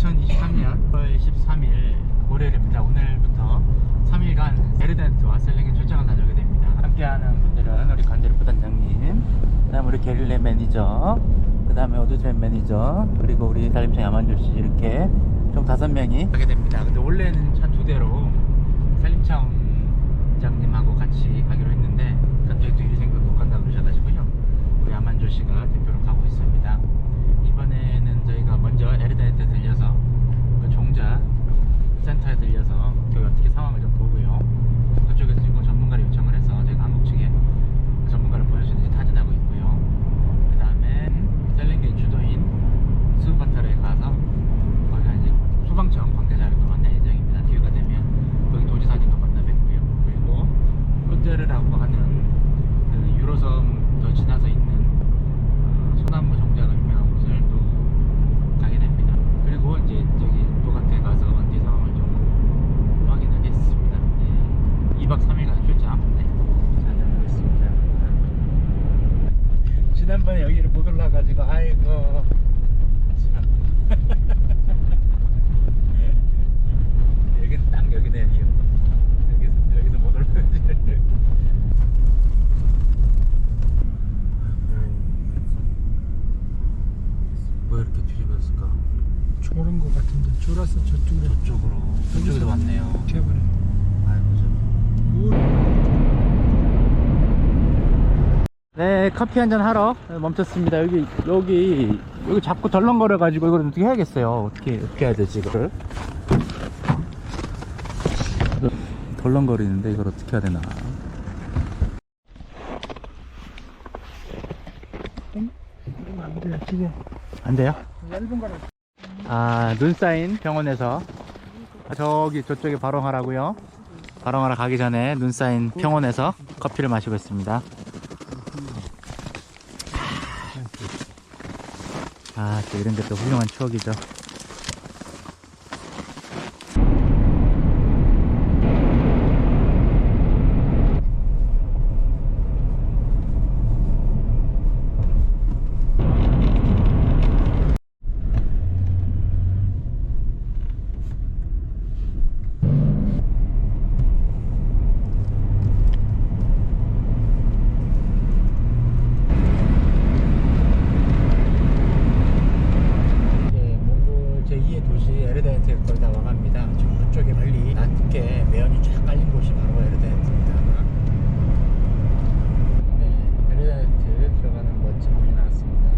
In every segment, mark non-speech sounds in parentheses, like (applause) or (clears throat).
2023년 9월 13일 월요일입니다. 오늘부터 3일간 에르덴트와 셀링에 출장을 다녀오게 됩니다. 함께하는 분들은 우리 관제리 부단장님, 그 다음에 우리 게릴레 매니저, 그 다음에 오드트맨 매니저, 그리고 우리 달림청 야만조 씨 이렇게 총 다섯 명이 가게 됩니다. 근데 원래는 차 두 대로 산림청장님하고 같이 가기로 했는데 갑자기 또 일이 생겨서 못 간다고 그러셔가지고요. 씨가 대표로 가고 있습니다. 이번에는 저희가 먼저 에르덴에 들려서 그 종자 센터에 들려서 저희 어떻게 상황을 좀 보고요. 그쪽에서 지금 전문가를 요청을 해서 제가 한국 측에 그 전문가를 보내주는지 타진하고 있고요. 그 다음에 셀링게인 주도인 수바타르에 가서 거기가 이제 소방청 관계자를 또 만날 예정입니다. 기회가 되면 거기 도지사님도 만나 뵙고요. 그리고 롯데르라고 하는 그 유로섬 더 지나서 있는 어, 소나무 정자가 유명한 곳을 또 가게 됩니다. 그리고 이제 저기 도가테 가서 원디 상황을 좀 확인하겠습니다. 네. 2박 3일간 출장 네. 잘 다녀오겠습니다. 지난번에 여기를 못 올라가지고 아이고 참. (laughs) 여기는 딱 여기네 여기. 여기서 여기서 못 올라가지. 왜 이렇게 뒤집었을까? 졸은 것 같은데 졸아서 저쪽으로 저쪽으로 저쪽에도 왔네요. 튀어버려 아이고 좀. 네 커피 한 잔 하러 멈췄습니다. 여기 여기 여기 자꾸 덜렁거려 가지고 이걸 어떻게 해야겠어요. 어떻게 어떻게 해야 되지 이거를? 덜렁거리는데 이걸 어떻게 해야 되나? 안돼 지금 안 돼요? 얇은 거라 아, 눈 쌓인 병원에서 저기 저쪽에 발홍하라고요. 발홍하러 가기 전에 눈 쌓인 병원에서 커피를 마시고 있습니다. 아, 또 이런 게 또 훌륭한 추억이죠. 이제 몽골 제2의 도시 에르데네트에 거의 다 와갑니다. 저쪽에 멀리 낮게 매연이 쫙 깔린 곳이 바로 에르데네트입니다. 네, 에르데네트 들어가는 멋진 문이 나왔습니다.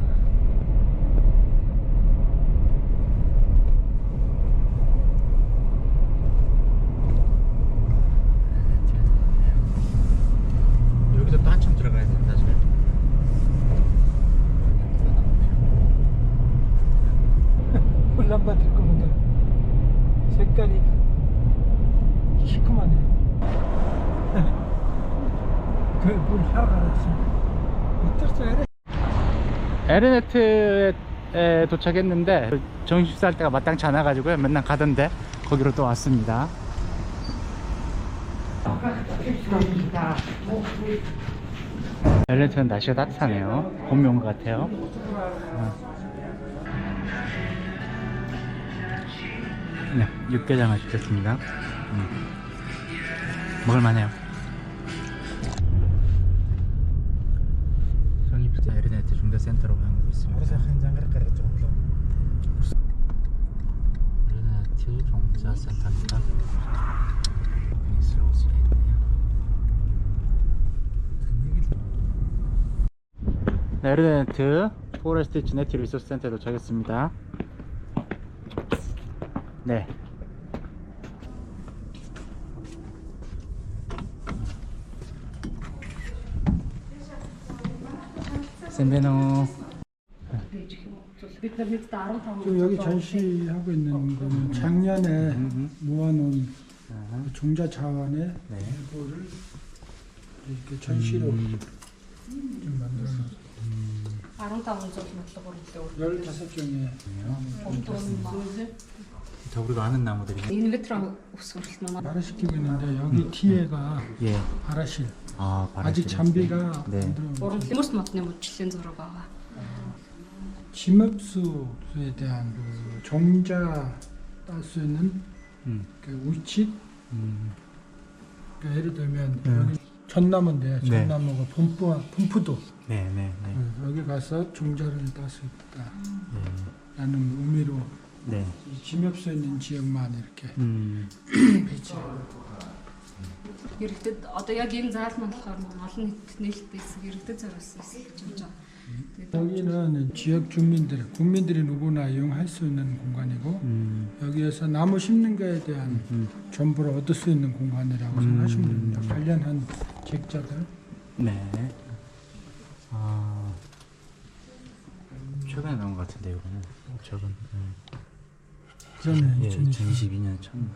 에르데네트에 들어가네요. 여기서 또 한참 들어가야 됩니다, 지금. 여기가 나오네요. 울란바토 거보다 색깔이 시커하네 그물 하러 가랬어. 어땠어 이래 에르네트에 도착했는데 정식 식사할 때가 마땅치 않아 가지고요. 맨날 가던데 거기로 또 왔습니다. 에르네트는 날씨가 따뜻하네요. 봄이 온 것 같아요. 어. 네, 육개장을 시켰습니다. 음. 먹을만해요 성입자 에르네트 중대센터로 향하고 있습니다 에르네트 종자센터입니다. 네, 에르네트 포레스트 지네티 리소스 센터에 도착했습니다. 네. 샌베노. 지금 여기 전시하고 있는 거는 작년에 음, 음, 음. 모아놓은 그 종자 차원의 그거를 네. 이렇게 전시로 좀 만들어서. 아름다운 나무들. 15종의 우리가 아는 나무들이 인레트라 소리 나마 발화시키고 있는데 여기 뒤에가 예. 발화실. 아, 아직 잠비가 네. 네. 못 막네 못 치신 서로가. 침흡수에 대한 그 종자 딸 수 있는 음. 그 위치 음. 그러니까 예를 들면 네. 여기 전나무인데 전나무가 본부 본부도 네, 네, 네. 어, 여기 가서 종자를 딸 수 있다라는 의미로 네. 이 침입수 있는 지역만 이렇게 음. (clears throat) 배치. Иргэдэд одоо яг энэ заалман болохоор маань олон нийтэд нээлт байсан иргэдэд зориулсан юм жаа. Тэгээд 여기는 지역 주민들, 국민들이 누구나 이용할 수 있는 공간이고 음. 여기에서 나무 심는 거에 대한 음. 정보를 얻을 수 있는 공간이라고 음. 생각하시면 됩니다. 관련한 객자들. 네. 아. 최근에 나온 것 같은데 이거는 저건 음. 그러네. 예, 2020. 2022년 참.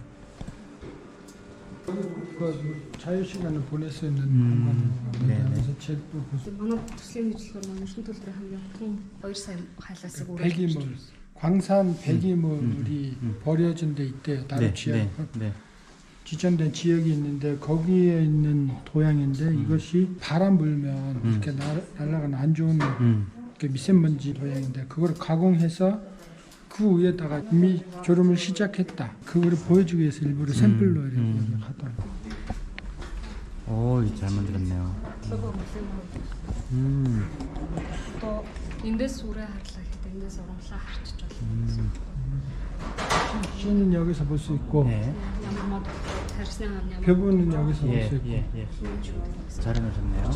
그 자유 시간을 보낼 수 있는 음. 공간이고 네네. 그래서 제일 또 그 манай төслийн нийтлэгээр маань шин төлбөрийн хамгийн том 2 сая хайлаасыг 폐기물, 광산 폐기물이 음. 버려진 데 있대요. 다른 네, 지역. 네, 네. 지정된 지역이 있는데 거기에 있는 도양인데 이것이 바람 불면 음. 이렇게 날, 날아가는 안 좋은 음. 이렇게 미세먼지 도양인데 그걸 가공해서 그 위에다가 이미 졸음을 시작했다. 그거를 보여주기 위해서 일부러 샘플로 이렇게 음. 하더라고요. 오, 이거 잘 만들었네요. 음. Одоо эндээс үрээ харлаа гэхэд эндээс урамлаа харчиж байна. 음. 씨는 여기서 볼 수 있고 네. Ямар мод тарсны ам ямар 표본은 여기서 볼 예, 수 있고 예, 예. 잘 해놓으셨네요.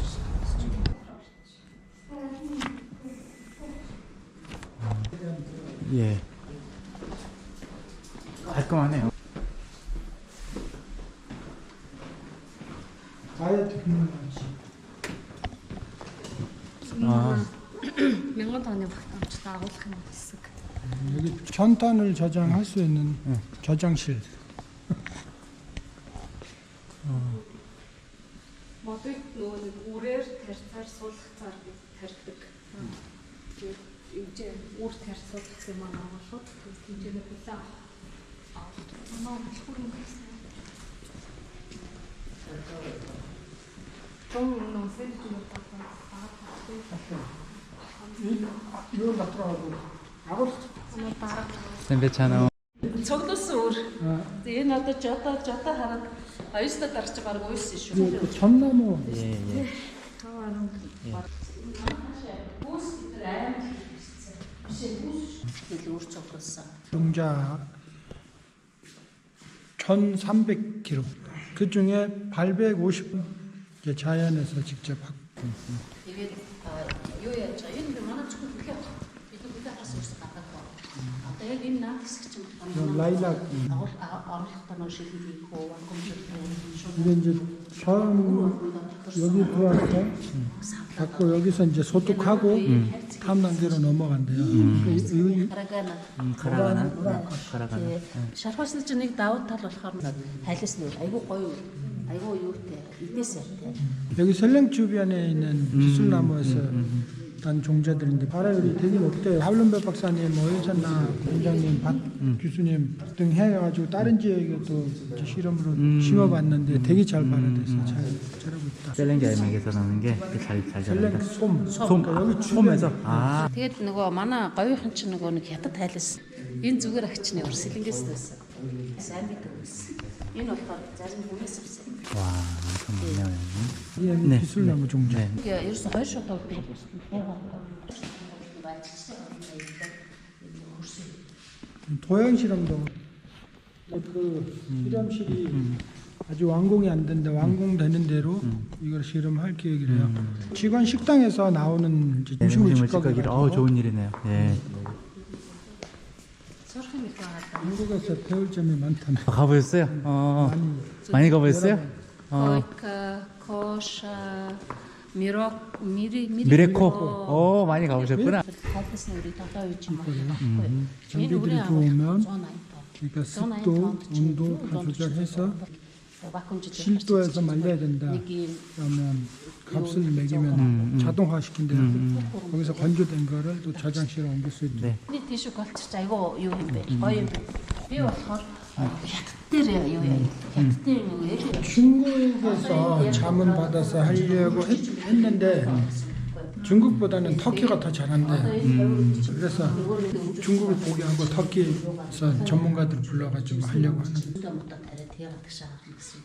예. 깔끔하네요. 다이어트 기능이지. 아. мянган тонны багтаамжтай агуулгын мод хэсэг. 여기 전탄을 저장할 수 있는 응. 저장실. Модыг нөгөө нэг үрээр тарьцаар суулгах цаар гэж тарьдаг. энэ үр тарьцууд гэсэн юм аа болоод тэмцээний хүлээ авах манай хөдөлгүүр юм гэсэн. Том нөхөд зүйл таагаад юу дотроо бол агуулт дараа. Тэмбэ чанаа цоглуулсан өөр. Энэ одоо жодоо жодоо хараад хоёрсоо дараач баг уйсан шүү. Чонноо мó. Хаваа нүг. Бүс дээр аим 농자 1,300km. 그 중에 850 이제 자연에서 직접 하고. 이게 그 라일락. 근데 이제 처음 여기 들어왔다. 갖고 음. 여기서 이제 소독하고. 음. 다음 단계로 넘어간대요. 그 이- 이- харагана. 음, 카라가나. 네, 카라가나. Шархаас чинь нэг давуу тал болохоор хайлаас нь айгүй гоё. Айгүй юутай. Идээс яртай. 여기 설령 주변에 있는 기술나무에서 난 종자들인데 발화율이 되게 높대요. 하블른베 박사님, 뭐 오일찬나 원장님, 박 교수님 등 해가지고 다른 지역에 또 이제 실험으로 심어봤는데 되게 잘 발화돼서 잘 자라고 있다. 셀렌기 알맥에서 나오는 게잘잘 설령 자란다. 솜, 솜, 그러니까 여기 아, 주변에 솜에서. 아, Тэгээд нөгөө манай говийн чинь нөгөө нэг хятад тайлсан. Энэ зүгээр агчны урсэлэнгээс байсан. Сайн 얘는 어떻게 자진 보냈어요? 와, 정말 네. 네. 기술나무 네. 종자. 이게 이렇게 훨씬 더 비싸. 도양실험도 그 실험실이 음. 음. 음. 아직 완공이 안 된다. 완공되는 음, 대로 음. 이걸 실험할 계획이래요. 네. 직원 식당에서 나오는 이제 음식물 직각이 어, 좋은 일이네요. 예. 저렇게 좋아하다. 한국에서 배울 점이 많다면 아, 가보셨어요? 어, 어. 많이. 가보셨어요? 어, 미로, 미리, 미리. 미레코. 어, 많이 가보셨구나. 음. 장비들이 좋으면 그러니까 습도, 온도 다 조절해서 실도에서 말려야 된다. 그러면 값을 매기면 음, 음. 자동화시킨다. 음, 음. 거기서 건조된 거를 또 저장실에 옮길 수 있도록. 네. 근데 음, 음. 중국에서 자문 받아서 하려고 했, 는데 중국보다는 터키가 더 잘한대. 음. 그래서 중국을 포기하고 터키에서 전문가들 불러가지고 하려고 하는. 거야.Unda mutta tälle tiedät saa miksi.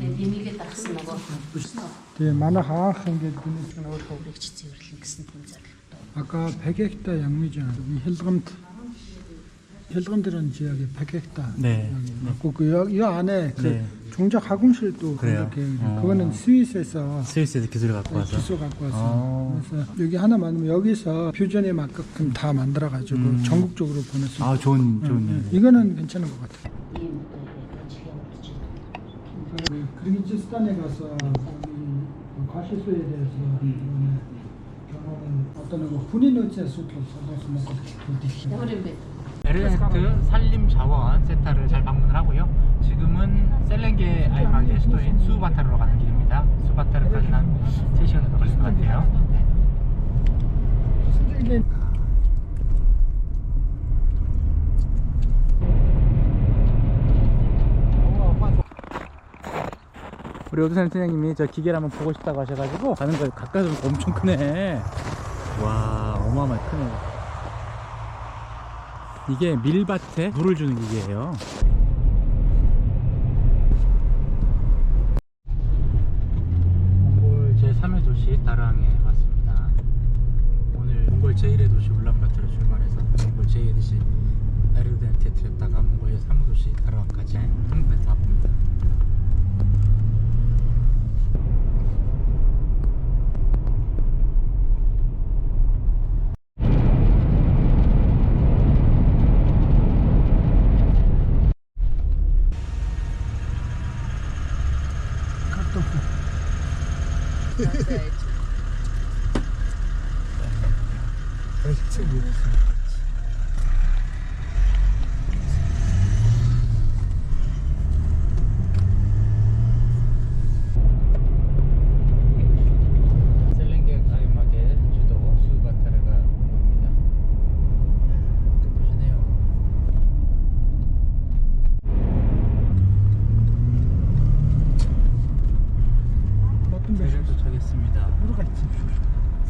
Энийг нэгэ тагсан нөгөө 되게 만화 하악한 게 눈에 띄어. нөгөө хөврийг чи цэвэрлэн гэсэн тийм зорилготой. 아까 100헥타 양미 혈당들은 지역이 100헥타. 네. 맞고 그이 안에 그 네. 종자 가공실도 그래요? 그렇게 어. 그거는 스위스에서 스위스에서 기술을 갖고 네, 와서 기술 갖고 와서 어. 그래서 여기 하나 만들면 여기서 퓨전에 맞게끔 다 만들어 가지고 음. 전국적으로 보낼 수. 아 좋은 좋은. 네. 네. 이거는 괜찮은 것 같아요. 음. 그르기스탄에 가서 과실수에 대해서 음. 경험은 어떤 뭐 군인 의체에서 또 써서 먹고 그때. 에르네스트 산림 자원 센터를 잘 방문을 하고요. 지금은 셀렌게 아이마게 수도인 수바타르로 가는 길입니다. 수바타르까지는 한 3시간 정도 걸릴 것 같아요. 이게 우리 오두산 선생님이 저 기계를 한번 보고 싶다고 하셔가지고 가는 거예요. 가까이서 보니까 엄청 크네. 와, 어마어마하게 크네. 이게 밀밭에 물을 주는 기계예요. 몽골 제3의 도시 다랑에 왔습니다. 오늘 몽골 제1의 도시 울란바토르 출발해서 몽골 제2의 도시 에르덴트에 들렸다가 몽골 제3의 도시 다랑까지 한 번에 다 봅니다. 카톡 셀렌게 가이막의 주도 수바타르가 옵니다. 보시네요. 어떤 배를 배를 도착했습니다. 우리가 있지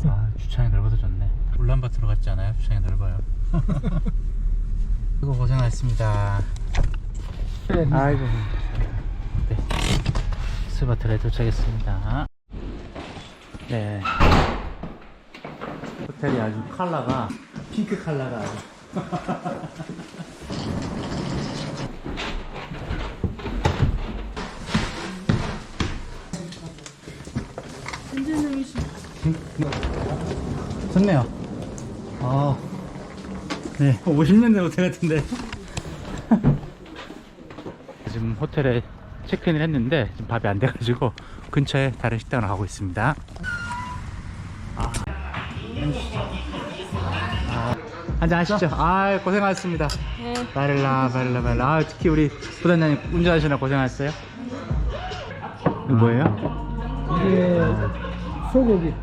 아, 주차장이 넓어서 좋네. 울란바토르 같지 않아요? 주차장이 (laughs) 그리고 고생하셨습니다. 아이고. 네. 스바트에 도착했습니다. 네. 호텔이 아주 컬러가 핑크 컬러가 아주. 좋네요. 아, 네, 50년 된 호텔 같은데. (laughs) 지금 호텔에 체크인을 했는데 지금 밥이 안 돼가지고 근처에 다른 식당으로 가고 있습니다. 아, 아, 한잔 하시죠. 아, 고생하셨습니다. 바릴라, 바릴라, 바릴라. 아, 특히 우리 부단장님 운전하시느라 고생하셨어요. 이거 뭐예요? 이게 소고기